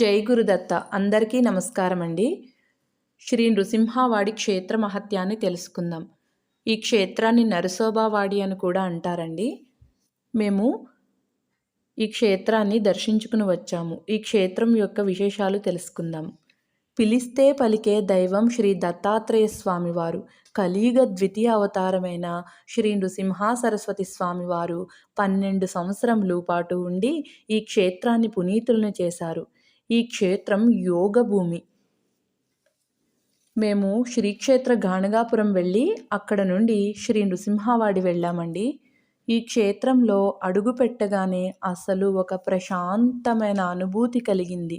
జై గురుదత్త. అందరికీ నమస్కారం అండి శ్రీ నృసింహవాడి క్షేత్ర మహత్యాన్ని తెలుసుకుందాం. ఈ క్షేత్రాన్ని నరసోబావాడి అని కూడా అంటారండి. మేము ఈ క్షేత్రాన్ని దర్శించుకుని వచ్చాము. ఈ క్షేత్రం యొక్క విశేషాలు తెలుసుకుందాం. పిలిస్తే పలికే దైవం శ్రీ దత్తాత్రేయ స్వామివారు కలియుగ ద్వితీయ అవతారమైన శ్రీ నృసింహ సరస్వతి స్వామివారు పన్నెండు సంవత్సరములు పాటు ఉండి ఈ క్షేత్రాన్ని పునీతులను చేశారు. ఈ క్షేత్రం యోగ భూమి. మేము శ్రీక్షేత్ర గాణగాపురం వెళ్ళి అక్కడ నుండి శ్రీ నృసింహవాడి వెళ్ళామండి. ఈ క్షేత్రంలో అడుగు పెట్టగానే అసలు ఒక ప్రశాంతమైన అనుభూతి కలిగింది.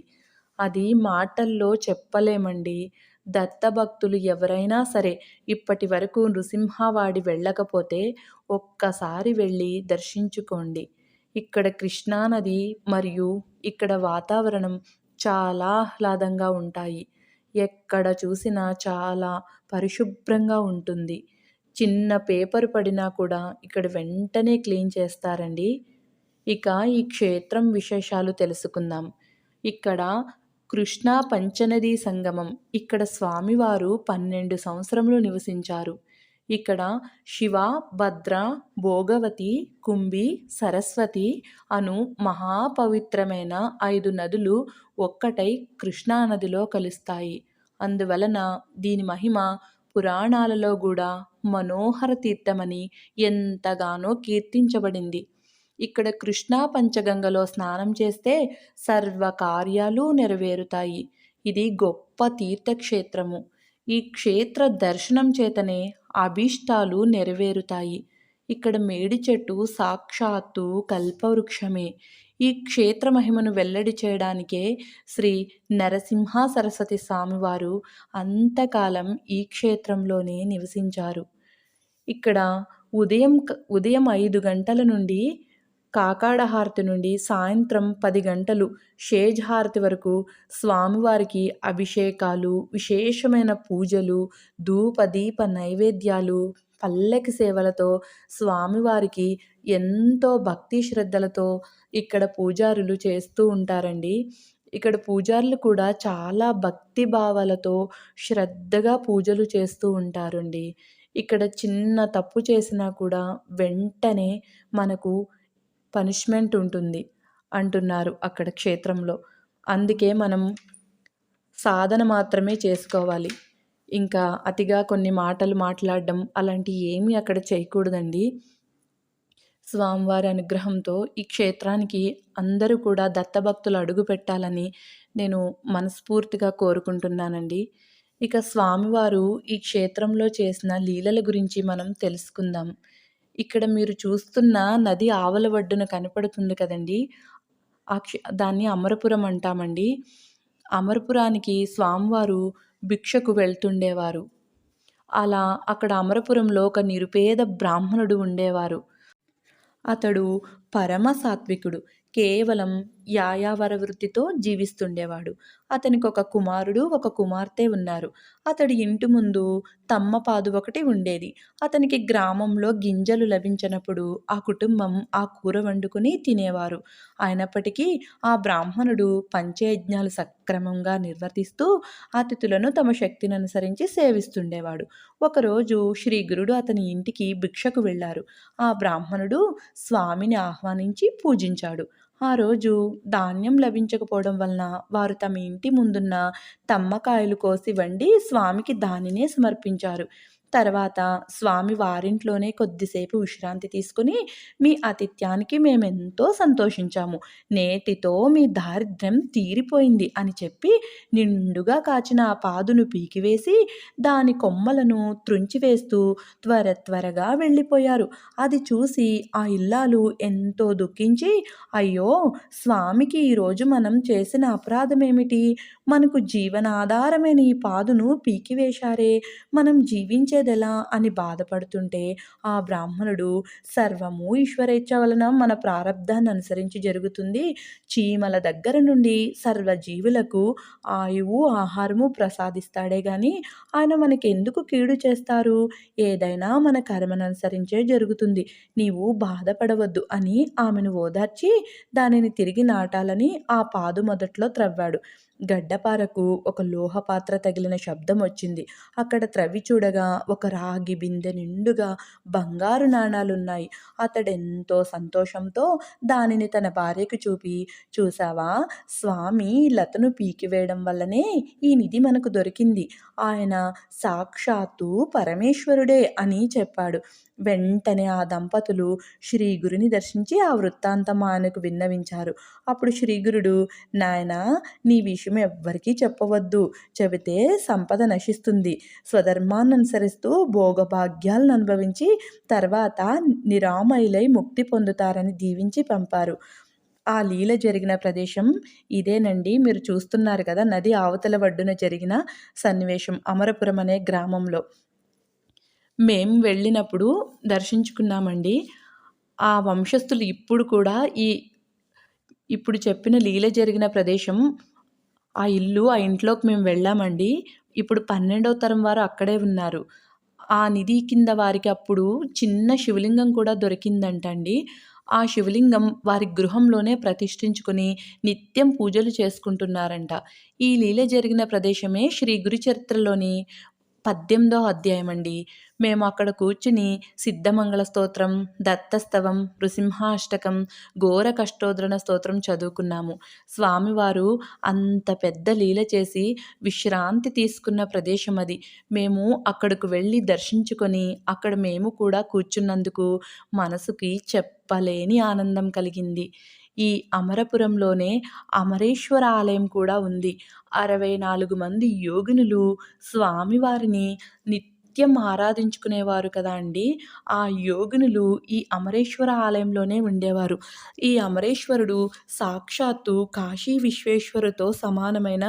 అది మాటల్లో చెప్పలేమండి. దత్తభక్తులు ఎవరైనా సరే ఇప్పటి వరకు నృసింహవాడి వెళ్ళకపోతే ఒక్కసారి వెళ్ళి దర్శించుకోండి. ఇక్కడ కృష్ణానది మరియు ఇక్కడ వాతావరణం చాలా ఆహ్లాదంగా ఉంటాయి. ఎక్కడ చూసినా చాలా పరిశుభ్రంగా ఉంటుంది. చిన్న పేపర్ పడినా కూడా ఇక్కడ వెంటనే క్లీన్ చేస్తారండి. ఇక ఈ క్షేత్రం విశేషాలు తెలుసుకుందాం. ఇక్కడ కృష్ణా పంచనదీ సంగమం. ఇక్కడ స్వామివారు పన్నెండు సంవత్సరములు నివసించారు. ఇక్కడ శివ భద్ర భోగవతి కుంభి సరస్వతి అను మహాపవిత్రమైన ఐదు నదులు ఒక్కటై కృష్ణానదిలో కలుస్తాయి. అందువలన దీని మహిమ పురాణాలలో కూడా మనోహర తీర్థమని ఎంతగానో కీర్తించబడింది. ఇక్కడ కృష్ణా పంచగంగలో స్నానం చేస్తే సర్వ కార్యాలు నెరవేరుతాయి. ఇది గొప్ప తీర్థక్షేత్రము. ఈ క్షేత్ర దర్శనం చేతనే అభీష్టాలు నెరవేరుతాయి. ఇక్కడ మేడి చెట్టు సాక్షాత్తు కల్పవృక్షమే. ఈ క్షేత్ర మహిమను వెల్లడి చేయడానికే శ్రీ నరసింహ సరస్వతి స్వామివారు అంతకాలం ఈ క్షేత్రంలోనే నివసించారు. ఇక్కడ ఉదయం ఉదయం ఐదు గంటల నుండి కాకాడ హారతి నుండి సాయంత్రం పది గంటలు షేజ్ హారతి వరకు స్వామివారికి అభిషేకాలు విశేషమైన పూజలు ధూప దీప నైవేద్యాలు పల్లెకి సేవలతో స్వామివారికి ఎంతో భక్తి శ్రద్ధలతో ఇక్కడ పూజారులు చేస్తూ ఉంటారండి. ఇక్కడ పూజారులు కూడా చాలా భక్తి భావాలతో శ్రద్ధగా పూజలు చేస్తూ ఉంటారండి. ఇక్కడ చిన్న తప్పు చేసినా కూడా వెంటనే మనకు పనిష్మెంట్ ఉంటుంది అంటున్నారు అక్కడ క్షేత్రంలో. అందుకే మనం సాధన మాత్రమే చేసుకోవాలి. ఇంకా అతిగా కొన్ని మాటలు మాట్లాడడం అలాంటివి ఏమీ అక్కడ చేయకూడదండి. స్వామివారి అనుగ్రహంతో ఈ క్షేత్రానికి అందరూ కూడా దత్తభక్తులు అడుగు పెట్టాలని నేను మనస్ఫూర్తిగా కోరుకుంటున్నానండి. ఇక స్వామివారు ఈ క్షేత్రంలో చేసిన లీలల గురించి మనం తెలుసుకుందాం. ఇక్కడ మీరు చూస్తున్న నది ఆవల ఒడ్డున కనపడుతుంది కదండి. ఆ క్ష దాన్ని అమరపురం అంటామండి. అమరపురానికి స్వామివారు భిక్షకు వెళ్తుండేవారు. అలా అక్కడ అమరపురంలో ఒక నిరుపేద బ్రాహ్మణుడు ఉండేవారు. అతడు పరమ సాత్వికుడు. కేవలం యాయావర వృత్తితో జీవిస్తుండేవాడు. అతనికి ఒక కుమారుడు ఒక కుమార్తె ఉన్నారు. అతడి ఇంటి ముందు తమ్మపాదు ఒకటి ఉండేది. అతనికి గ్రామంలో గింజలు లభించినప్పుడు ఆ కుటుంబం ఆ కూర వండుకుని తినేవారు. అయినప్పటికీ ఆ బ్రాహ్మణుడు పంచయజ్ఞాలు సక్రమంగా నిర్వర్తిస్తూ అతిథులను తమ శక్తిని అనుసరించి సేవిస్తుండేవాడు. ఒకరోజు శ్రీ గురుడు అతని ఇంటికి భిక్షకు వెళ్ళారు. ఆ బ్రాహ్మణుడు స్వామిని ఆహ్వానించి పూజించాడు. ఆ రోజు ధాన్యం లభించకపోవడం వలన వారు తమ ఇంటి ముందున్న తమ్మకాయలు కోసి వండి స్వామికి దానినే సమర్పించారు. తర్వాత స్వామి వారింట్లోనే కొద్దిసేపు విశ్రాంతి తీసుకుని మీ ఆతిథ్యానికి మేమెంతో సంతోషించాము. నేటితో మీ దారిద్ర్యం తీరిపోయింది అని చెప్పి నిండుగా కాచిన ఆ పాదును పీకివేసి దాని కొమ్మలను త్రుంచివేస్తూ త్వర త్వరగా వెళ్ళిపోయారు. అది చూసి ఆ ఇల్లాలు ఎంతో దుఃఖించి అయ్యో స్వామికి ఈరోజు మనం చేసిన అపరాధం ఏమిటి మనకు జీవనాధారమైన ఈ పాదును పీకివేశారే. మనం జీవించే ఎలా అని బాధపడుతుంటే ఆ బ్రాహ్మణుడు సర్వము ఈశ్వరేచ్ఛ వలన మన ప్రారంధాన్ని అనుసరించి జరుగుతుంది. చీమల దగ్గర నుండి సర్వ జీవులకు ఆయువు ఆహారము ప్రసాదిస్తాడే గాని ఆయన మనకి ఎందుకు కీడు చేస్తారు? ఏదైనా మన కర్మను అనుసరించే జరుగుతుంది. నీవు బాధపడవద్దు అని ఆమెను ఓదార్చి దానిని తిరిగి నాటాలని ఆ పాదు మొదట్లో త్రవ్వాడు. గడ్డపారకు ఒక లోహపాత్ర తగిలిన శబ్దం వచ్చింది. అక్కడ త్రవ్వి చూడగా ఒక రాగి బిందె నిండుగా బంగారు నాణాలున్నాయి. అతడెంతో సంతోషంతో దానిని తన భార్యకు చూపి చూసావా స్వామి లతను పీకివేయడం వల్లనే ఈ నిధి మనకు దొరికింది. ఆయన సాక్షాత్తు పరమేశ్వరుడే అని చెప్పాడు. వెంటనే ఆ దంపతులు శ్రీగురుని దర్శించి ఆ వృత్తాంతం ఆయనకు విన్నవించారు. అప్పుడు శ్రీగురుడు నాయన నీ విషయం ఎవ్వరికీ చెప్పవద్దు. చెబితే సంపద నశిస్తుంది. స్వధర్మాన్ని అనుసరిస్తూ భోగభాగ్యాలను అనుభవించి తర్వాత నిరామయులై ముక్తి పొందుతారని దీవించి పంపారు. ఆ లీల జరిగిన ప్రదేశం ఇదేనండి. మీరు చూస్తున్నారు కదా నది అవతల ఒడ్డున జరిగిన సన్నివేశం అమరపురం అనే గ్రామంలో. మేము వెళ్ళినప్పుడు దర్శించుకున్నామండి. ఆ వంశస్థులు ఇప్పుడు కూడా ఈ ఇప్పుడు చెప్పిన లీల జరిగిన ప్రదేశం ఆ ఇల్లు ఆ ఇంట్లోకి మేము వెళ్ళామండి. ఇప్పుడు పన్నెండవ తరం వారు అక్కడే ఉన్నారు. ఆ నిధి కింద వారికి అప్పుడు చిన్న శివలింగం కూడా దొరికిందంటండి. ఆ శివలింగం వారి గృహంలోనే ప్రతిష్ఠించుకొని నిత్యం పూజలు చేసుకుంటున్నారంట. ఈ లీల జరిగిన ప్రదేశమే శ్రీ గురుచరిత్రలోని పద్దెనిమిదో అధ్యాయం అండి మేము అక్కడ కూర్చుని సిద్ధమంగళ స్తోత్రం దత్తస్తవం నృసింహాష్టకం ఘోర కష్టోద్రణ స్తోత్రం చదువుకున్నాము. స్వామివారు అంత పెద్ద లీల చేసి విశ్రాంతి తీసుకున్న ప్రదేశం అది. మేము అక్కడకు వెళ్ళి దర్శించుకొని అక్కడ మేము కూడా కూర్చున్నందుకు మనసుకి చెప్పలేని ఆనందం కలిగింది. ఈ అమరపురంలోనే అమరేశ్వర ఆలయం కూడా ఉంది. అరవై నాలుగు మంది యోగినులు స్వామివారిని నిత్య ఆరాధించుకునేవారు కదా అండి. ఆ యోగినులు ఈ అమరేశ్వర ఆలయంలోనే ఉండేవారు. ఈ అమరేశ్వరుడు సాక్షాత్తు కాశీ విశ్వేశ్వరుతో సమానమైన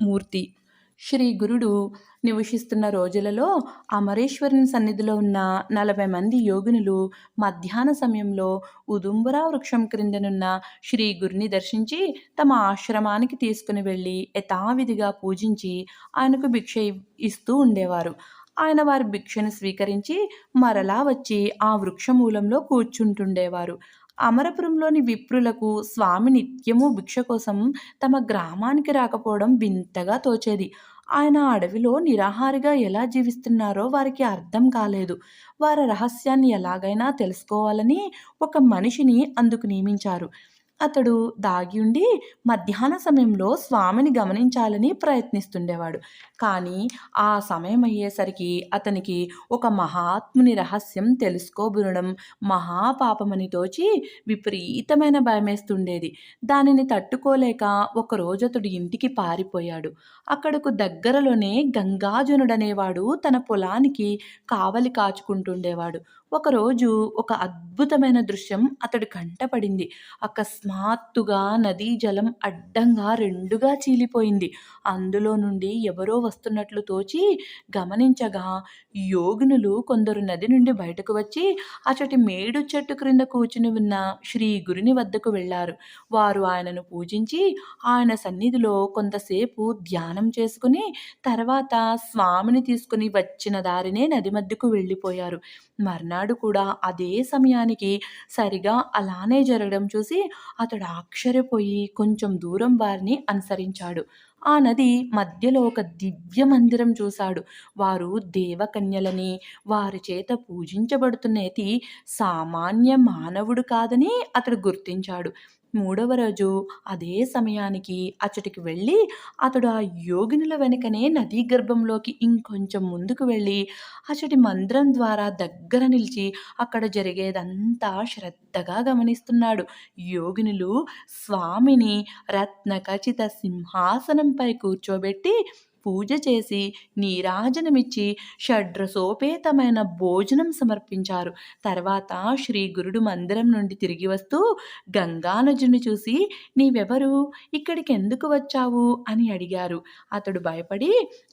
మూర్తి. శ్రీ గురుడు నివసిస్తున్న రోజులలో అమరేశ్వరుని సన్నిధిలో ఉన్న నలభై మంది యోగినులు మధ్యాహ్న సమయంలో ఉదుంబరా వృక్షం క్రిందనున్న శ్రీ గురుని దర్శించి తమ ఆశ్రమానికి తీసుకుని వెళ్ళి యథావిధిగా పూజించి ఆయనకు భిక్ష ఇస్తూ ఉండేవారు. ఆయన వారి భిక్షను స్వీకరించి మరలా వచ్చి ఆ వృక్షమూలంలో కూర్చుంటుండేవారు. అమరపురంలోని విప్రులకు స్వామి నిత్యము భిక్ష కోసం తమ గ్రామానికి రాకపోవడం వింతగా తోచేది. ఆయన అడవిలో నిరాహారిగా ఎలా జీవిస్తున్నారో వారికి అర్థం కాలేదు. వారి రహస్యాన్ని ఎలాగైనా తెలుసుకోవాలని ఒక మనిషిని అందుకు నియమించారు. అతడు దాగి ఉండి మధ్యాహ్న సమయంలో స్వామిని గమనించాలని ప్రయత్నిస్తుండేవాడు. కానీ ఆ సమయం అయ్యేసరికి అతనికి ఒక మహాత్ముని రహస్యం తెలుసుకోబునడం మహాపాపమని తోచి విపరీతమైన భయమేస్తుండేది. దానిని తట్టుకోలేక ఒకరోజు అతడు ఇంటికి పారిపోయాడు. అక్కడకు దగ్గరలోనే గంగాజనుడనేవాడు తన పొలానికి కావలి కాచుకుంటుండేవాడు. ఒకరోజు ఒక అద్భుతమైన దృశ్యం అతడు కంటపడింది అకస్మాత్తుగా నదీ జలం అడ్డంగా రెండుగా చీలిపోయింది. అందులో నుండి ఎవరో వస్తున్నట్లు తోచి గమనించగా యోగినులు కొందరు నది నుండి బయటకు వచ్చి అచటి మేడు చెట్టు క్రింద కూర్చుని ఉన్న శ్రీ గురుని వద్దకు వెళ్ళారు. వారు ఆయనను పూజించి ఆయన సన్నిధిలో కొంతసేపు ధ్యానం చేసుకుని తర్వాత స్వామిని తీసుకుని వచ్చిన దారినే నది మధ్యకు వెళ్ళిపోయారు. మర్నాడు కూడా అదే సమయానికి సరిగా అలానే జరగడం చూసి అతడు ఆశ్చర్యపోయి కొంచెం దూరం వారిని అనుసరించాడు. ఆ నది మధ్యలో ఒక దివ్య మందిరం చూశాడు. వారు దేవకన్యలని వారి చేత పూజించబడుతున్నది సామాన్య మానవుడు కాదని అతడు గుర్తించాడు. మూడవ రోజు అదే సమయానికి అచ్చటికి వెళ్ళి అతడు ఆ యోగినుల వెనుకనే నదీ గర్భంలోకి ఇంకొంచెం ముందుకు వెళ్ళి అచ్చటి మంత్రం ద్వారా దగ్గర నిలిచి అక్కడ జరిగేదంతా శ్రద్ధగా గమనిస్తున్నాడు. యోగినులు స్వామిని రత్న ఖచ్చిత సింహాసనంపై కూర్చోబెట్టి పూజ చేసి నీరాజనమిచ్చి షడ్రసోపేతమైన భోజనం సమర్పించారు. తర్వాత శ్రీ గురుడు మందిరం నుండి తిరిగి వస్తూ గంగానజుని చూసి నీవెవరు? ఇక్కడికి ఎందుకు వచ్చావు? అని అడిగారు. అతడు భయపడి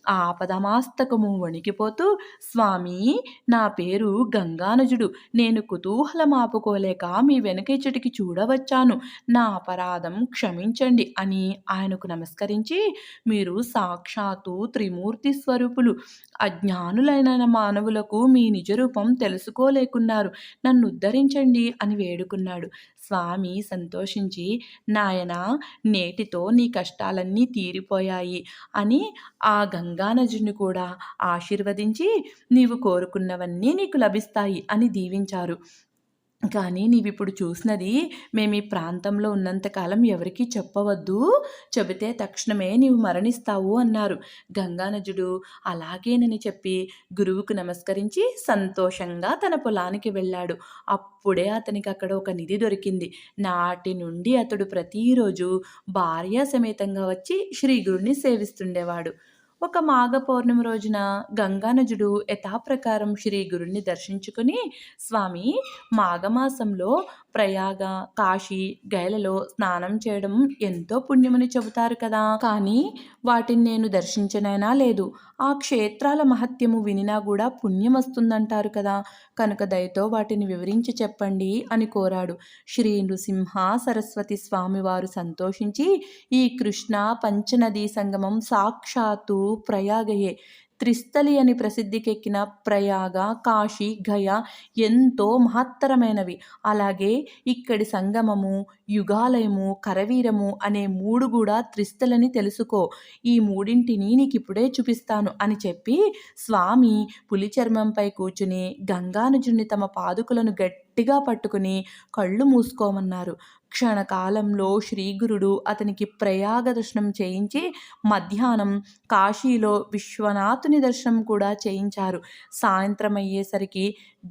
ఆపదమాస్తకము వణికిపోతూ స్వామి నా పేరు గంగానజుడు. నేను కుతూహలం ఆపుకోలేక మీ వెనకిచ్చటికి చూడవచ్చాను. నా అపరాధం క్షమించండి అని ఆయనకు నమస్కరించి మీరు సాక్షాత్తు త్రిమూర్తి స్వరూపులు. అజ్ఞానులైన మానవులకు మీ నిజరూపం తెలుసుకోలేకున్నారు. నన్ను ఉద్ధరించండి అని వేడుకున్నాడు. స్వామి సంతోషించి నాయనా నేటితో నీ కష్టాలన్నీ తీరిపోయాయి అని ఆ గంగానజుని కూడా ఆశీర్వదించి నీవు కోరుకున్నవన్నీ నీకు లభిస్తాయి అని దీవించారు. కానీ నీవిప్పుడు చూసినది మేము ఈ ప్రాంతంలో ఉన్నంతకాలం ఎవరికీ చెప్పవద్దు. చెబితే తక్షణమే నీవు మరణిస్తావు అన్నారు. గంగానజుడు అలాగేనని చెప్పి గురువుకు నమస్కరించి సంతోషంగా తన పొలానికి వెళ్ళాడు. అప్పుడే అతనికి అక్కడ ఒక నిధి దొరికింది. నాటి నుండి అతడు ప్రతిరోజు భార్య సమేతంగా వచ్చి శ్రీ గురుని సేవిస్తుండేవాడు. ఒక మాఘ పౌర్ణమి రోజున గంగానజుడు యథాప్రకారం శ్రీ గురుణ్ణి దర్శించుకుని స్వామి మాఘమాసంలో ప్రయాగ కాశీ గైలలో స్నానం చేయడం ఎంతో పుణ్యమని చెబుతారు కదా. కానీ వాటిని నేను దర్శించనైనా లేదు. ఆ క్షేత్రాల మహత్యము వినినా కూడా పుణ్యం వస్తుందంటారు కదా. కనుక దయతో వాటిని వివరించి చెప్పండి అని కోరాడు. శ్రీ నృసింహ సరస్వతి స్వామివారు సంతోషించి ఈ కృష్ణ పంచనదీ సంగమం సాక్షాత్తు ప్రయాగయే. త్రిస్థలి అని ప్రసిద్ధికెక్కిన ప్రయాగ కాశీ గయ ఎంతో మహత్తరమైనవి. అలాగే ఇక్కడి సంగమము యుగాలయము కరవీరము అనే మూడు కూడా త్రిస్థలని తెలుసుకో. ఈ మూడింటిని నీకు ఇప్పుడే చూపిస్తాను అని చెప్పి స్వామి పులి చర్మంపై కూర్చుని గంగానుజుని తమ పాదుకులను గట్టిగా పట్టుకుని కళ్ళు మూసుకోమన్నారు. క్షణకాలంలో శ్రీగురుడు అతనికి ప్రయాగ దర్శనం చేయించి మధ్యాహ్నం కాశీలో విశ్వనాథుని దర్శనం కూడా చేయించారు. సాయంత్రం అయ్యేసరికి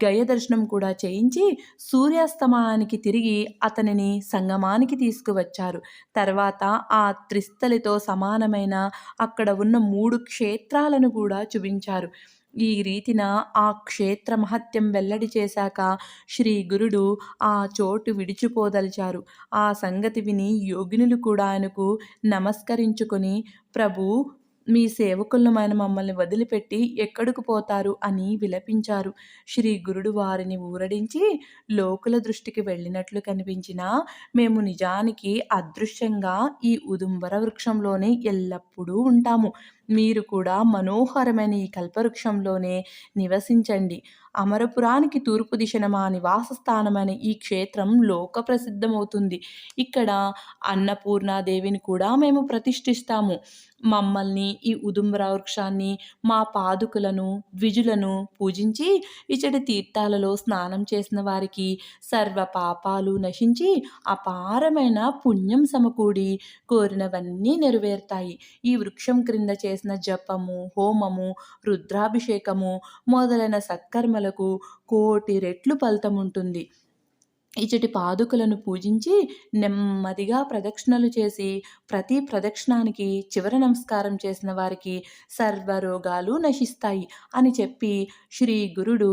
గయ దర్శనం కూడా చేయించి సూర్యాస్తమానికి తిరిగి అతనిని సంగమానికి తీసుకువచ్చారు. తర్వాత ఆ త్రిస్థలితో సమానమైన అక్కడ ఉన్న మూడు క్షేత్రాలను కూడా చూపించారు. ఈ రీతిన ఆ క్షేత్ర మహత్యం వెల్లడి చేశాక శ్రీ గురుడు ఆ చోటు విడిచిపోదలిచారు. ఆ సంగతి విని యోగినులు కూడా ఆయనకు నమస్కరించుకొని ప్రభు మీ సేవకులమైన మమ్మల్ని వదిలిపెట్టి ఎక్కడికి పోతారు? అని విలపించారు. శ్రీ గురుడు వారిని ఊరడించి లోకుల దృష్టికి వెళ్ళినట్లు కనిపించినా మేము నిజానికి అదృశ్యంగా ఈ ఉదుంబర వృక్షంలోనే ఎల్లప్పుడూ ఉంటాము. మీరు కూడా మనోహరమైన ఈ కల్పవృక్షంలోనే నివసించండి. అమరపురానికి తూర్పు దిశన మా నివాస స్థానమైన ఈ క్షేత్రం లోక ప్రసిద్ధమవుతుంది ఇక్కడ అన్నపూర్ణాదేవిని కూడా మేము ప్రతిష్ఠిస్తాము. మమ్మల్ని ఈ ఉదుంబర వృక్షాన్ని మా పాదుకులను ద్విజులను పూజించి ఇచ్చటి తీర్థాలలో స్నానం చేసిన వారికి సర్వ పాపాలు నశించి అపారమైన పుణ్యం సమకూడి కోరినవన్నీ నెరవేరుతాయి. ఈ వృక్షం క్రింద చేసిన జపము హోమము రుద్రాభిషేకము మొదలైన సత్కర్మలకు కోటి రెట్లు ఫలితముంటుంది ఇచ్చటి పాదుకలను పూజించి నెమ్మదిగా ప్రదక్షిణలు చేసి ప్రతి ప్రదక్షిణానికి చివరి నమస్కారం చేసిన వారికి సర్వరోగాలు నశిస్తాయి అని చెప్పి శ్రీ గురుడు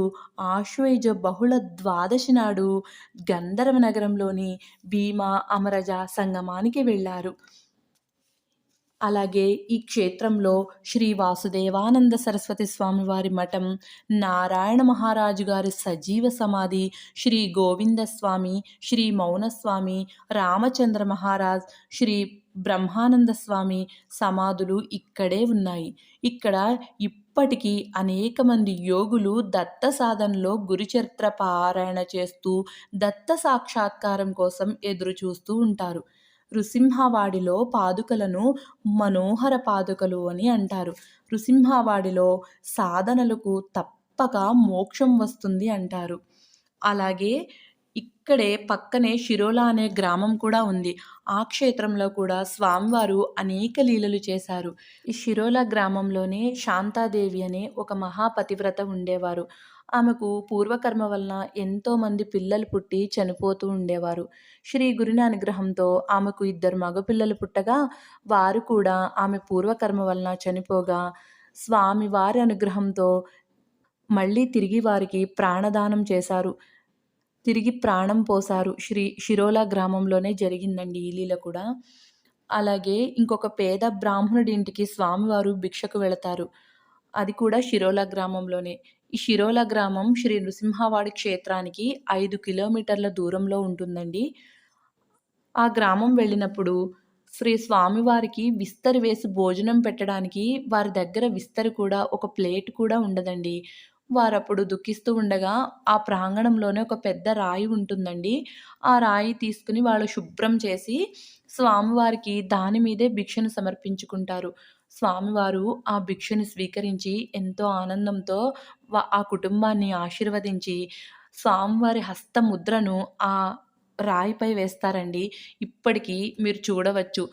ఆశ్వేజ బహుళ ద్వాదశి నాడు గంధర్వ నగరంలోని భీమా అమరజ సంగమానికి వెళ్ళారు. అలాగే ఈ క్షేత్రంలో శ్రీ వాసుదేవానంద సరస్వతి స్వామి వారి మఠం నారాయణ మహారాజు గారి సజీవ సమాధి శ్రీ గోవింద స్వామి శ్రీ మౌనస్వామి రామచంద్ర మహారాజ్ శ్రీ బ్రహ్మానంద స్వామి సమాధులు ఇక్కడే ఉన్నాయి. ఇక్కడ ఇప్పటికీ అనేక మంది యోగులు దత్త సాధనలో గురుచరిత్ర పారాయణ చేస్తూ దత్త సాక్షాత్కారం కోసం ఎదురు చూస్తూ ఉంటారు. రుసింహవాడిలో పాదుకలను మనోహర పాదుకలు అని అంటారు. రుసింహవాడిలో సాధనలకు తప్పక మోక్షం వస్తుంది అంటారు. అలాగే ఇక్కడే పక్కనే శిరోలా అనే గ్రామం కూడా ఉంది. ఆ క్షేత్రంలో కూడా స్వామివారు అనేక లీలలు చేశారు. ఈ శిరోలా గ్రామంలోనే శాంతాదేవి అనే ఒక మహాపతివ్రత ఉండేవారు. ఆమెకు పూర్వకర్మ వలన ఎంతోమంది పిల్లలు పుట్టి చనిపోతూ ఉండేవారు. శ్రీ గురుని అనుగ్రహంతో ఆమెకు ఇద్దరు మగపిల్లలు పుట్టగా వారు కూడా ఆమె పూర్వకర్మ వలన చనిపోగా స్వామి వారి అనుగ్రహంతో మళ్ళీ తిరిగి వారికి ప్రాణదానం చేశారు. తిరిగి ప్రాణం పోసారు శ్రీ షిరోలా గ్రామంలోనే జరిగిందండి ఈ లీల కూడా. అలాగే ఇంకొక పేద బ్రాహ్మణుడి ఇంటికి స్వామివారు భిక్షకు వెళతారు. అది కూడా షిరోలా గ్రామంలోనే. ఈ శిరోల గ్రామం శ్రీ నృసింహవాడి క్షేత్రానికి ఐదు కిలోమీటర్ల దూరంలో ఉంటుందండి. ఆ గ్రామం వెళ్ళినప్పుడు శ్రీ స్వామివారికి విస్తరి వేసి భోజనం పెట్టడానికి వారి దగ్గర విస్తరి కూడా ఒక ప్లేట్ కూడా ఉండదండి. వారప్పుడు దుఃఖిస్తూ ఉండగా ఆ ప్రాంగణంలోనే ఒక పెద్ద రాయి ఉంటుందండి. ఆ రాయి తీసుకుని వాళ్ళు శుభ్రం చేసి స్వామివారికి దాని మీదే భిక్షను సమర్పించుకుంటారు. స్వామివారు ఆ భిక్షుని స్వీకరించి ఎంతో ఆనందంతో ఆ కుటుంబాన్ని ఆశీర్వదించి స్వామివారి హస్తముద్రను ఆ రాయిపై వేస్తారండి. ఇప్పటికీ మీరు చూడవచ్చు.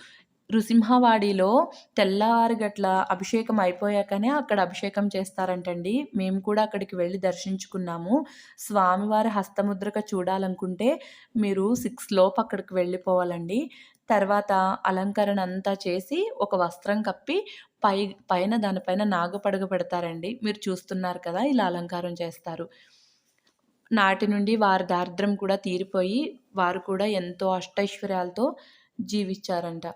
నృసింహవాడిలో తెల్లవారు గట్ల అభిషేకం అయిపోయాకనే అక్కడ అభిషేకం చేస్తారంటండి. మేము కూడా అక్కడికి వెళ్ళి దర్శించుకున్నాము. స్వామివారి హస్తముద్రక చూడాలనుకుంటే మీరు సిక్స్ లోపు అక్కడికి వెళ్ళిపోవాలండి. తర్వాత అలంకరణ అంతా చేసి ఒక వస్త్రం కప్పి పై పైన దానిపైన నాగపడగ పెడతారండి. మీరు చూస్తున్నారు కదా ఇలా అలంకారం చేస్తారు. నాటి నుండి వారి దారిద్రం కూడా తీరిపోయి వారు కూడా ఎంతో అష్టైశ్వర్యాలతో జీవించారంట.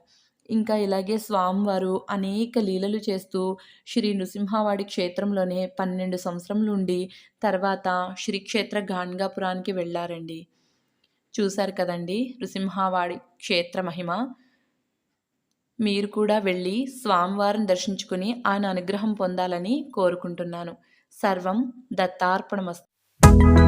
ఇంకా ఇలాగే స్వామివారు అనేక లీలలు చేస్తూ శ్రీ నృసింహవాడి క్షేత్రంలోనే పన్నెండు సంవత్సరములు ఉండి తర్వాత శ్రీక్షేత్ర గాన్గాపురానికి వెళ్ళారండి. చూశారు కదండి నృసింహవాడి క్షేత్ర మహిమ. మీరు కూడా వెళ్ళి స్వామివారిని దర్శించుకుని ఆయన అనుగ్రహం పొందాలని కోరుకుంటున్నాను. సర్వం దత్తార్పణమస్తు.